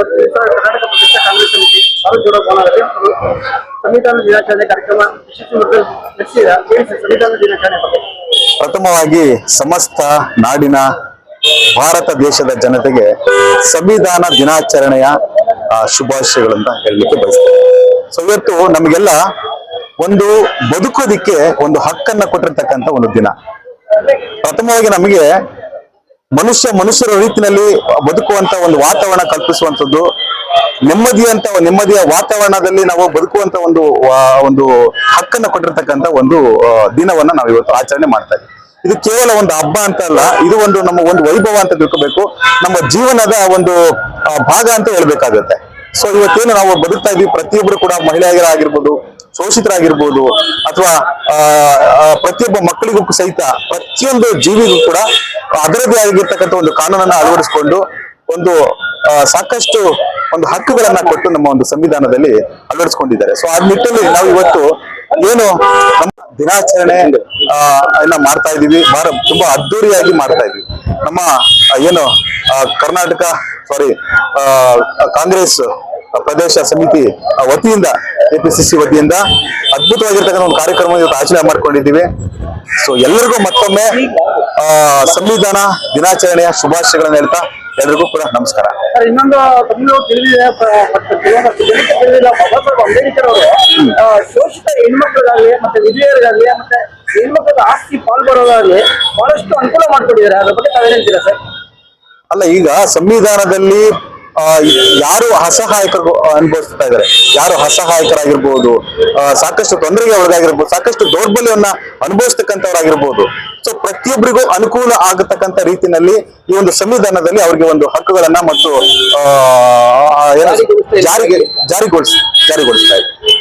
ಇವತ್ತು ದಿವಸ ಕರ್ನಾಟಕ ಪ್ರದೇಶ ಕಾಂಗ್ರೆಸ್ ಸಮಿತಿ ಭವನದಲ್ಲಿ ಸಂವಿಧಾನ ದಿನಾಚರಣೆ ಕಾರ್ಯಕ್ರಮ ನಡೆಸಿದ ಸಂವಿಧಾನ ದಿನಾಚರಣೆ ಪ್ರಥಮವಾಗಿ ಸಮಸ್ತ ನಾಡಿನ ಭಾರತ ದೇಶದ ಜನತೆಗೆ ಸಂವಿಧಾನ ದಿನಾಚರಣೆಯ ಶುಭಾಶಯಗಳನ್ನ ಹೇಳಲಿಕ್ಕೆ ಬಯಸ್ತೇನೆ. ಸೊ ಇವತ್ತು ನಮಗೆಲ್ಲ ಒಂದು ಬದುಕೋದಿಕ್ಕೆ ಒಂದು ಹಕ್ಕನ್ನ ಕೊಟ್ಟಿರ್ತಕ್ಕಂಥ ಒಂದು ದಿನ. ಪ್ರಥಮವಾಗಿ ನಮಗೆ ಮನುಷ್ಯ ಮನುಷ್ಯರ ರೀತಿಯಲ್ಲಿ ಬದುಕುವಂತ ಒಂದು ವಾತಾವರಣ ಕಲ್ಪಿಸುವಂತದ್ದು ನೆಮ್ಮದಿಯಂತ ನೆಮ್ಮದಿಯ ವಾತಾವರಣದಲ್ಲಿ ನಾವು ಬದುಕುವಂತ ಒಂದು ಒಂದು ಹಕ್ಕನ್ನು ಕೊಟ್ಟಿರ್ತಕ್ಕಂಥ ಒಂದು ದಿನವನ್ನ ನಾವು ಇವತ್ತು ಆಚರಣೆ ಮಾಡ್ತಾ ಇದ್ದೀವಿ. ಇದು ಕೇವಲ ಒಂದು ಹಬ್ಬ ಅಂತ ಅಲ್ಲ, ಇದು ಒಂದು ನಮ್ಮ ಒಂದು ವೈಭವ ಅಂತ ತಿಳ್ಕೋಬೇಕು. ನಮ್ಮ ಜೀವನದ ಒಂದು ಭಾಗ ಅಂತ ಹೇಳ್ಬೇಕಾಗತ್ತೆ. ಸೊ ಇವತ್ತೇನು ನಾವು ಬದುಕ್ತಾ ಇದೀವಿ ಪ್ರತಿಯೊಬ್ಬರು ಕೂಡ ಮಹಿಳೆಯರಾಗಿರ್ಬೋದು ಶೋಷಿತರಾಗಿರ್ಬೋದು ಅಥವಾ ಪ್ರತಿಯೊಬ್ಬ ಮಕ್ಕಳಿಗೂ ಸಹಿತ ಪ್ರತಿಯೊಂದು ಜೀವಿಗೂ ಕೂಡ ಅದರದೇ ಆಗಿರ್ತಕ್ಕಂಥ ಒಂದು ಕಾನೂನನ್ನ ಅಳವಡಿಸಿಕೊಂಡು ಒಂದು ಸಾಕಷ್ಟು ಒಂದು ಹಕ್ಕುಗಳನ್ನ ಕೊಟ್ಟು ನಮ್ಮ ಒಂದು ಸಂವಿಧಾನದಲ್ಲಿ ಅಳವಡಿಸಿಕೊಂಡಿದ್ದಾರೆ. ಸೊ ಆ ನಿಟ್ಟಿನಲ್ಲಿ ನಾವು ಇವತ್ತು ಏನು ನಮ್ಮ ದಿನಾಚರಣೆ ಅನ್ನ ಮಾಡ್ತಾ ಇದೀವಿ ಬಹಳ, ತುಂಬಾ ಅದ್ದೂರಿಯಾಗಿ ಮಾಡ್ತಾ ಇದೀವಿ ನಮ್ಮ ಏನು ಕರ್ನಾಟಕ ಸಾರಿ ಕಾಂಗ್ರೆಸ್ ಪ್ರದೇಶ ಸಮಿತಿ ವತಿಯಿಂದ ಎಪಿಸಿಸಿ ವತಿಯಿಂದ ಅದ್ಭುತವಾಗಿರ್ತಕ್ಕಂಥ ಒಂದು ಕಾರ್ಯಕ್ರಮ ಇವತ್ತು ಆಚರಣೆ ಮಾಡ್ಕೊಂಡಿದ್ದೀವಿ. ಸೊ ಎಲ್ಲರಿಗೂ ಮತ್ತೊಮ್ಮೆ ಆ, ಸಂವಿಧಾನ ದಿನಾಚರಣೆಯ ಶುಭಾಶಯಗಳನ್ನು ಹೇಳ್ತಾ ಎಲ್ರಿಗೂ ಕೂಡ ನಮಸ್ಕಾರ. ಇನ್ನೊಂದು ತಮಿಳು ತಿಳಿದಿದೆ ಬಾಬಾ ಸಾಹೇಬ್ ಅಂಬೇಡ್ಕರ್ ಅವರು ಶೋಷಿತ ಹೆಣ್ಮಕ್ಳಿಗಾಗ್ಲಿ ಮತ್ತೆ ವಿಧವೆಯರಿಗಾಗ್ಲಿ ಮತ್ತೆ ಹೆಣ್ಮಕ್ಳ ಆಸ್ತಿ ಪಾಲ್ಗೊಳ್ಳೋದಾಗ್ಲಿ ಬಹಳಷ್ಟು ಅನುಕೂಲ ಮಾಡ್ಕೊಂಡಿದ್ದಾರೆ ಅದ್ರ ಬಗ್ಗೆ ತಾವೇನ್ ಹೇಳ್ತೀರಾ ಸರ್? ಅಲ್ಲ ಈಗ ಸಂವಿಧಾನದಲ್ಲಿ ಯಾರು ಅಸಹಾಯಕರು ಅನುಭವಿಸ್ತಾ ಇದ್ದಾರೆ? ಯಾರು ಅಸಹಾಯಕರಾಗಿರ್ಬೋದು? ಸಾಕಷ್ಟು ತೊಂದರೆಗೆ ಒಳಗಾಗಿರ್ಬೋದು, ಸಾಕಷ್ಟು ದೌರ್ಬಲ್ಯವನ್ನ ಅನುಭವಿಸ್ತಕ್ಕಂಥವ್ರಾಗಿರ್ಬೋದು. ಸೊ ಪ್ರತಿಯೊಬ್ಬರಿಗೂ ಅನುಕೂಲ ಆಗತಕ್ಕಂತ ರೀತಿಯಲ್ಲಿ ಈ ಒಂದು ಸಂವಿಧಾನದಲ್ಲಿ ಅವರಿಗೆ ಒಂದು ಹಕ್ಕುಗಳನ್ನ ಮತ್ತು ಜಾರಿಗೆ, ಜಾರಿಗೊಳಿಸ್, ಜಾರಿಗೊಳಿಸ್ತಾ ಇದೆ